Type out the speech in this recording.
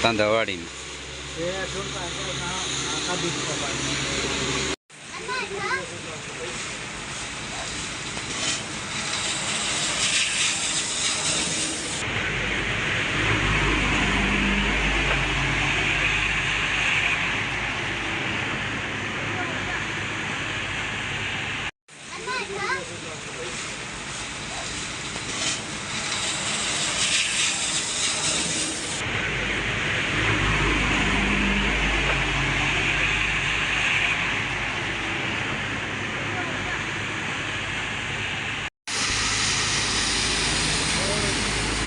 આતા દવાડીને એ શું કાકા કાકા દીકરો